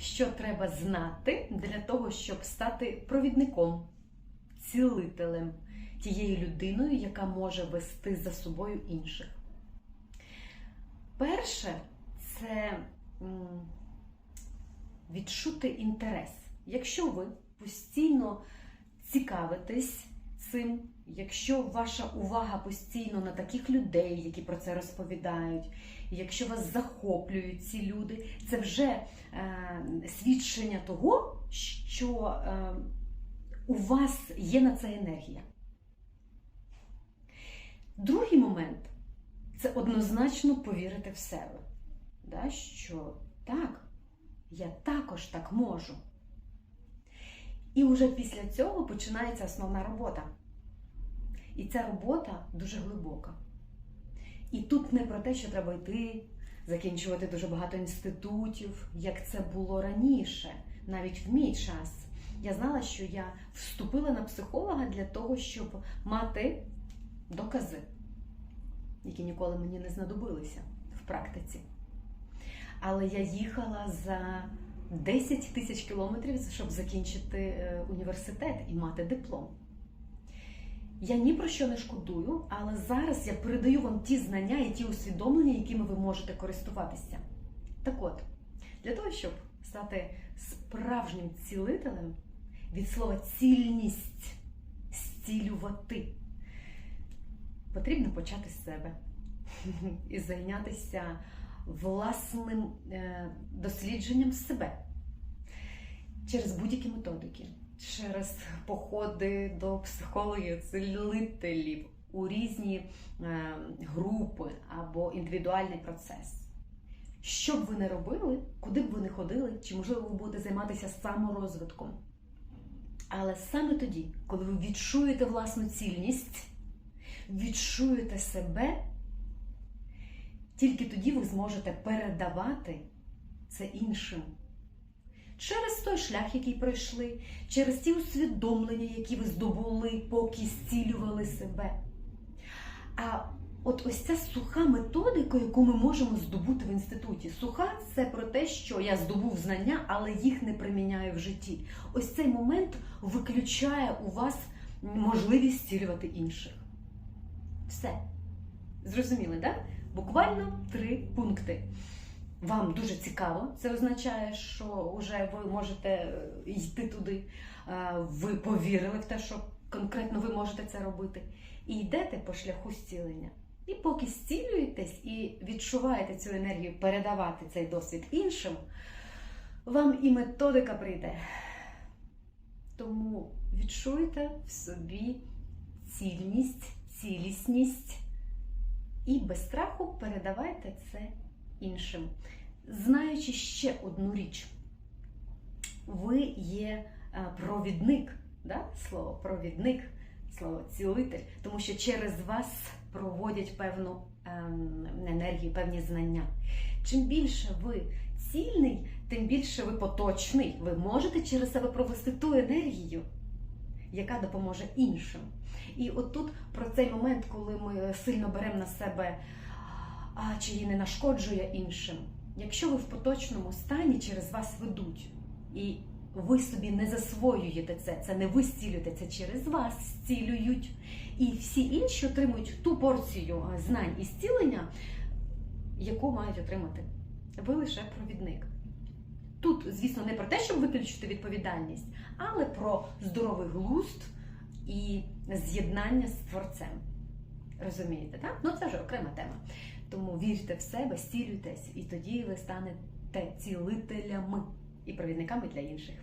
що треба знати для того, щоб стати провідником, цілителем, тією людиною, яка може вести за собою інших. Перше це відчути інтерес. Якщо ви постійно цікавитесь цим, якщо ваша увага постійно на таких людей, які про це розповідають, якщо вас захоплюють ці люди, це вже е, свідчення того, що е, у вас є на це енергія. Другий момент це однозначно повірити в себе. Да, що так, я також так можу. І вже після цього починається основна робота. І ця робота дуже глибока. І тут не про те, що треба йти, закінчувати дуже багато інститутів, як це було раніше, навіть в мій час. Я знала, що я вступила на психолога для того, щоб мати докази, які ніколи мені не знадобилися в практиці. Але я їхала за 10 тисяч кілометрів, щоб закінчити е, університет і мати диплом. Я ні про що не шкодую, але зараз я передаю вам ті знання і ті усвідомлення, якими ви можете користуватися. Так от, для того, щоб стати справжнім цілителем, від слова цільність зцілювати, потрібно почати з себе і зайнятися власним е, дослідженням себе через будь-які методики, через походи до психологів, цілителів у різні е, групи або індивідуальний процес. Що б ви не робили, куди б ви не ходили, чи можливо ви будете займатися саморозвитком. Але саме тоді, коли ви відчуєте власну цільність, відчуєте себе, тільки тоді ви зможете передавати це іншим. Через той шлях, який пройшли, через ті усвідомлення, які ви здобули, поки зцілювали себе. А от ось ця суха методика, яку ми можемо здобути в інституті. Суха це про те, що я здобув знання, але їх не приміняю в житті. Ось цей момент виключає у вас можливість зцілювати інших. Все. Зрозуміли, так? Буквально три пункти. Вам дуже цікаво, це означає, що вже ви можете йти туди, ви повірили в те, що конкретно ви можете це робити, і йдете по шляху зцілення. І поки зцілюєтесь і відчуваєте цю енергію передавати цей досвід іншим, вам і методика прийде. Тому відчуйте в собі цільність, цілісність і без страху передавайте це іншим. Знаючи ще одну річ, ви є провідник, да? слово провідник, слово цілитель, тому що через вас проводять певну ем, енергію, певні знання. Чим більше ви цільний, тим більше ви поточний. Ви можете через себе провести ту енергію, яка допоможе іншим. І отут про цей момент, коли ми сильно беремо на себе, чи її не нашкоджує іншим. Якщо ви в поточному стані через вас ведуть, і ви собі не засвоюєте це, це не ви зцілюєте, це через вас зцілюють. І всі інші отримують ту порцію знань і зцілення, яку мають отримати. Ви лише провідник. Тут, звісно, не про те, щоб виключити відповідальність, але про здоровий глузд і з'єднання з творцем. Розумієте, так? Ну це вже окрема тема. Тому вірте в себе, стілюйтесь, і тоді ви станете цілителями і провідниками для інших.